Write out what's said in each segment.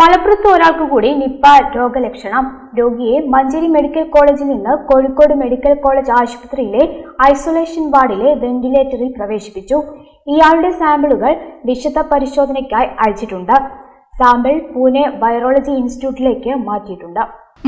മലപ്പുറത്ത് ഒരാൾക്ക് കൂടി നിപ്പ രോഗലക്ഷണം. രോഗിയെ മഞ്ചേരി മെഡിക്കൽ കോളേജിൽ നിന്ന് കോഴിക്കോട് മെഡിക്കൽ കോളേജ് ആശുപത്രിയിലെ ഐസൊലേഷൻ വാർഡിലെ വെന്റിലേറ്ററിൽ പ്രവേശിപ്പിച്ചു. ഇയാളുടെ സാമ്പിളുകൾ വിശദ പരിശോധനയ്ക്കായി അയച്ചിട്ടുണ്ട്. സാമ്പിൾ പൂനെ വൈറോളജി ഇൻസ്റ്റിറ്റ്യൂട്ടിലേക്ക് മാറ്റിയിട്ടുണ്ട്.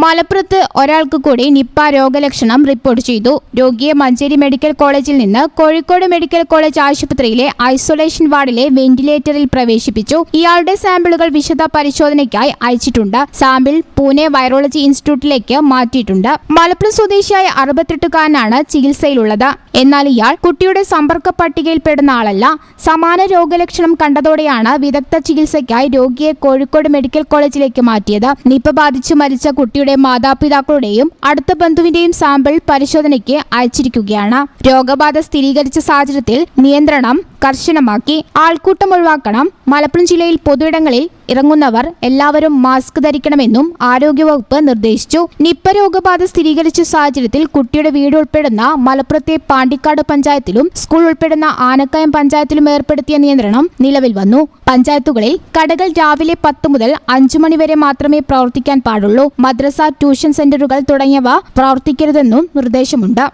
മലപ്പുറത്ത് ഒരാൾക്ക് കൂടി നിപ്പ രോഗലക്ഷണം റിപ്പോർട്ട് ചെയ്തു. രോഗിയെ മഞ്ചേരി മെഡിക്കൽ കോളേജിൽ നിന്ന് കോഴിക്കോട് മെഡിക്കൽ കോളേജ് ആശുപത്രിയിലെ ഐസൊലേഷൻ വാർഡിലെ വെന്റിലേറ്ററിൽ പ്രവേശിപ്പിച്ചു. ഇയാളുടെ സാമ്പിളുകൾ വിശദ പരിശോധനയ്ക്കായി അയച്ചിട്ടുണ്ട്. സാമ്പിൾ പൂനെ വൈറോളജി ഇൻസ്റ്റിറ്റ്യൂട്ടിലേക്ക് മാറ്റിയിട്ടുണ്ട്. മലപ്പുറം സ്വദേശിയായ അറുപത്തെട്ടുകാരനാണ് ചികിത്സയിലുള്ളത്. എന്നാൽ ഇയാൾ കുട്ടിയുടെ സമ്പർക്ക പട്ടികയിൽപ്പെടുന്ന ആളല്ല. സമാന രോഗലക്ഷണം കണ്ടതോടെയാണ് വിദഗ്ധ ചികിത്സയ്ക്കായി രോഗിയെ കോഴിക്കോട് മെഡിക്കൽ കോളേജിലേക്ക് മാറ്റിയത്. നിപ്പ ബാധിച്ചു മരിച്ച കുട്ടിയുടെ മാതാപിതാക്കളുടെയും അടുത്ത ബന്ധുവിന്റെയും സാമ്പിൾ പരിശോധനയ്ക്ക് അയച്ചിരിക്കുകയാണ്. രോഗബാധ സ്ഥിരീകരിച്ച സാഹചര്യത്തിൽ നിയന്ത്രണം കർശനമാക്കി ആൾക്കൂട്ടം ഒഴിവാക്കണം. മലപ്പുറം ജില്ലയിൽ പൊതുയിടങ്ങളിൽ ഇറങ്ങുന്നവർ എല്ലാവരും മാസ്ക് ധരിക്കണമെന്നും ആരോഗ്യവകുപ്പ് നിർദ്ദേശിച്ചു. നിപ്പ രോഗബാധ സ്ഥിരീകരിച്ച സാഹചര്യത്തിൽ കുട്ടിയുടെ വീട് ഉൾപ്പെടുന്ന മലപ്പുറത്തെ പാണ്ടിക്കാട് പഞ്ചായത്തിലും സ്കൂൾ ഉൾപ്പെടുന്ന ആനക്കയം പഞ്ചായത്തിലും ഏർപ്പെടുത്തിയ നിയന്ത്രണം നിലവിൽ വന്നു. പഞ്ചായത്തുകളിൽ കടകൾ രാവിലെ പത്ത് മുതൽ അഞ്ചു മണിവരെ മാത്രമേ പ്രവർത്തിക്കാൻ പാടുള്ളൂ. മദ്രസ ട്യൂഷൻ സെന്ററുകൾ തുടങ്ങിയവ പ്രവർത്തിക്കരുതെന്നും നിർദ്ദേശമുണ്ട്.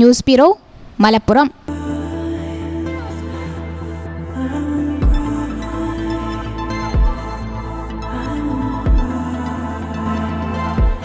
News bureau Malappuram.